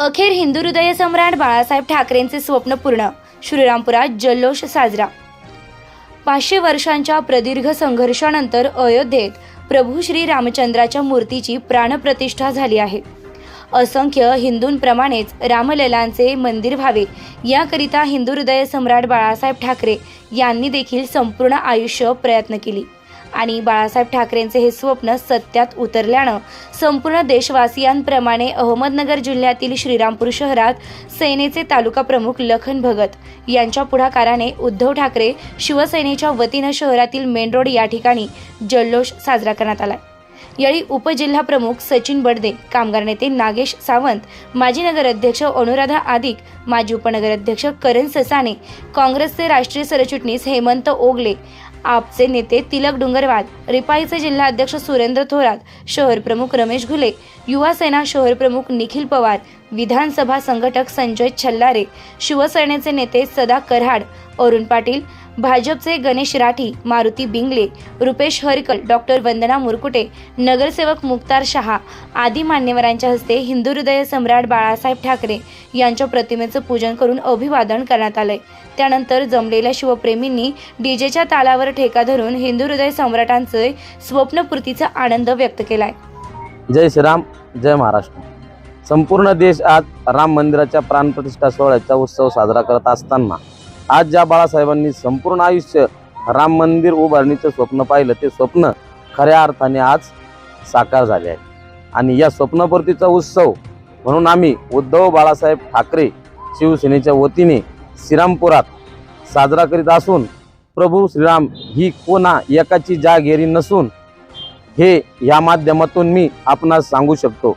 अखेर हिंदू हृदय सम्राट बाळासाहेब ठाकरेंचे स्वप्न पूर्ण. श्रीरामपुरात जल्लोष साजरा. पाचशे वर्षांच्या प्रदीर्घ संघर्षानंतर अयोध्येत प्रभू श्री रामचंद्राच्या मूर्तीची प्राणप्रतिष्ठा झाली आहे. असंख्य हिंदूंप्रमाणेच रामललांचे मंदिर व्हावे याकरिता हिंदू हृदय सम्राट बाळासाहेब ठाकरे यांनी देखील संपूर्ण आयुष्य प्रयत्न केली. आणि बाळासाहेब ठाकरेंचे हे स्वप्न सत्यात उतरल्यानं संपूर्ण देशवासियांप्रमाणे अहमदनगर जिल्ह्यातील श्रीरामपूर शहरात सेनेचे तालुका प्रमुख लखन भगत यांच्या पुढाकाराने उद्धव ठाकरे शिवसेनेच्या वतीनं शहरातील मेन रोड या ठिकाणी जल्लोष साजरा करण्यात आला यावेळी उपजिल्हा प्रमुख सचिन बडदे कामगार नेते नागेश सावंत माजी नगराध्यक्ष अनुराधा आदिक माजी उपनगराध्यक्ष करण ससाने काँग्रेसचे राष्ट्रीय सरचिटणीस हेमंत ओगले आपचे नेते तिलक डुंगरवाल रिपाईचे जिल्हाध्यक्ष सुरेंद्र थोरात शहर प्रमुख रमेश घुले युवा सेना शहर प्रमुख निखिल पवार विधानसभा संघटक संजय छल्लारे शिवसेनेचे नेते सदा कराड अरुण पाटील भाजपचे गणेश राठी मारुती बिंगले रुपेश हरकल डॉक्टर वंदना मुरकुटे नगरसेवक मुक्तार शहा आदी मान्यवरांच्या हस्ते हिंदू हृदय सम्राट बाळासाहेब ठाकरे यांच्या प्रतिमेचं पूजन करून अभिवादन करण्यात आलंय. त्यानंतर जमलेल्या शिवप्रेमींनी डीजेच्या तालावर ठेका धरून हिंदू हृदय सम्राटांचे स्वप्नपूर्तीचा आनंद व्यक्त केलाय. जय श्रीराम जय महाराष्ट्र. संपूर्ण देश आज राम मंदिराच्या प्राणप्रतिष्ठा सोहळ्याचा उत्सव साजरा करत असताना आज ज्या बाळासाहेबांनी संपूर्ण आयुष्य राम मंदिर उभारणीचं स्वप्न पाहिलं ते स्वप्न खऱ्या अर्थाने आज साकार झाले आहे आणि या स्वप्नपूर्तीचा उत्सव म्हणून आम्ही उद्धव बाळासाहेब ठाकरे शिवसेनेच्या वतीने श्रीरामपुरात साजरा करीत असून प्रभू श्रीराम ही कोणा एकाची जागेरी नसून हे या माध्यमातून मी आपणास सांगू शकतो.